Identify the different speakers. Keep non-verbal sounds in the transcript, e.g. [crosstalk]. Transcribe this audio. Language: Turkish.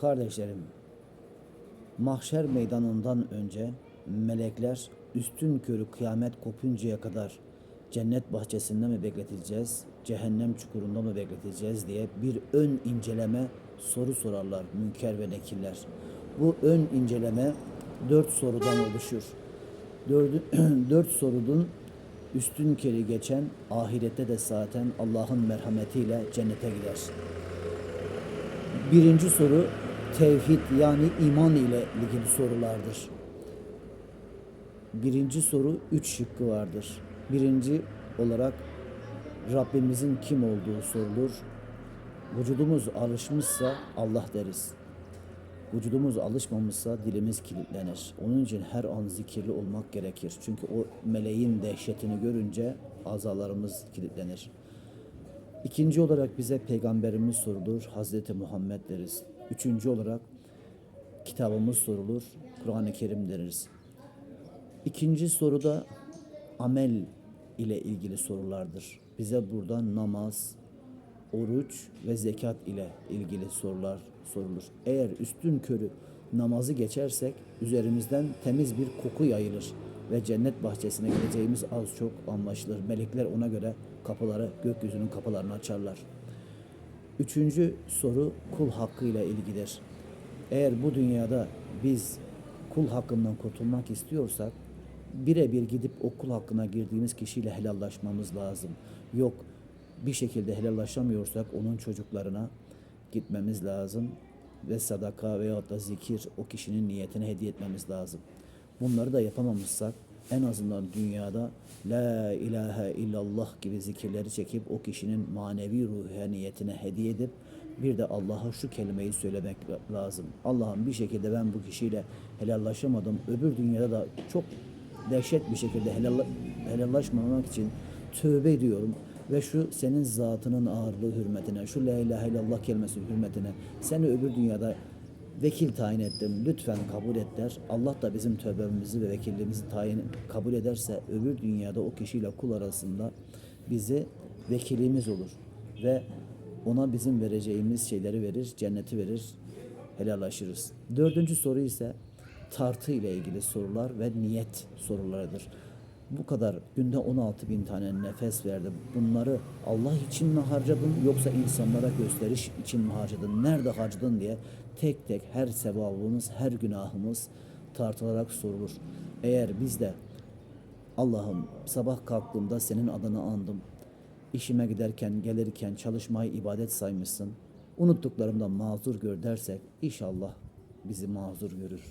Speaker 1: Kardeşlerim, mahşer meydanından önce melekler üstün körü kıyamet kopuncaya kadar cennet bahçesinde mi bekleteceğiz, cehennem çukurunda mı bekleteceğiz diye bir ön inceleme soru sorarlar münker ve nekirler. Bu ön inceleme dört sorudan oluşur. Dördü, [clears throat] dört sorunun üstün keri geçen ahirette de zaten Allah'ın merhametiyle cennete gider. Birinci soru tevhid yani iman ile ilgili sorulardır. Birinci soru üç şıkkı vardır. Birinci olarak Rabbimizin kim olduğu sorulur. Vücudumuz alışmışsa Allah deriz. Vücudumuz alışmamışsa dilimiz kilitlenir. Onun için her an zikirli olmak gerekir. Çünkü o meleğin dehşetini görünce azalarımız kilitlenir. İkinci olarak bize peygamberimiz sorulur, Hazreti Muhammed deriz. Üçüncü olarak kitabımız sorulur, Kur'an-ı Kerim deriz. İkinci soruda amel ile ilgili sorulardır. Bize burada namaz, oruç ve zekat ile ilgili sorular sorulur. Eğer üstün körü namazı geçersek üzerimizden temiz bir koku yayılır ve cennet bahçesine gideceğimiz az çok anlaşılır. Melekler ona göre kapıları, gökyüzünün kapılarını açarlar. Üçüncü soru kul hakkıyla ilgidir. Eğer bu dünyada biz kul hakkından kurtulmak istiyorsak birebir gidip o kul hakkına girdiğimiz kişiyle helallaşmamız lazım. Yok bir şekilde helallaşamıyorsak onun çocuklarına gitmemiz lazım ve sadaka veyahut da zikir o kişinin niyetine hediye etmemiz lazım. Bunları da yapamamışsak en azından dünyada La ilahe illallah gibi zikirleri çekip o kişinin manevi ruhe niyetine hediye edip bir de Allah'a şu kelimeyi söylemek lazım. Allah'ım bir şekilde ben bu kişiyle helallaşamadım. Öbür dünyada da çok dehşet bir şekilde helal, helallaşmamak için tövbe ediyorum ve şu senin zatının ağırlığı hürmetine, şu la ilahe illallah kelimesi hürmetine seni öbür dünyada vekil tayin ettim. Lütfen kabul et der. Allah da bizim tövbemizi ve vekilliğimizi tayin kabul ederse öbür dünyada o kişiyle kul arasında bizi vekilimiz olur ve ona bizim vereceğimiz şeyleri verir, cenneti verir, helallaşırız. Dördüncü soru ise tartı ile ilgili sorular ve niyet sorularıdır. Bu kadar günde 16 bin tane nefes verdi. Bunları Allah için mi harcadın yoksa insanlara gösteriş için mi harcadın? Nerede harcadın diye tek tek her sevabımız, her günahımız tartılarak sorulur. Eğer biz de Allah'ım sabah kalktığımda senin adını andım. İşime giderken, gelirken çalışmayı ibadet saymışsın. Unuttuklarımda mazur gör dersek inşallah bizi mazur görür.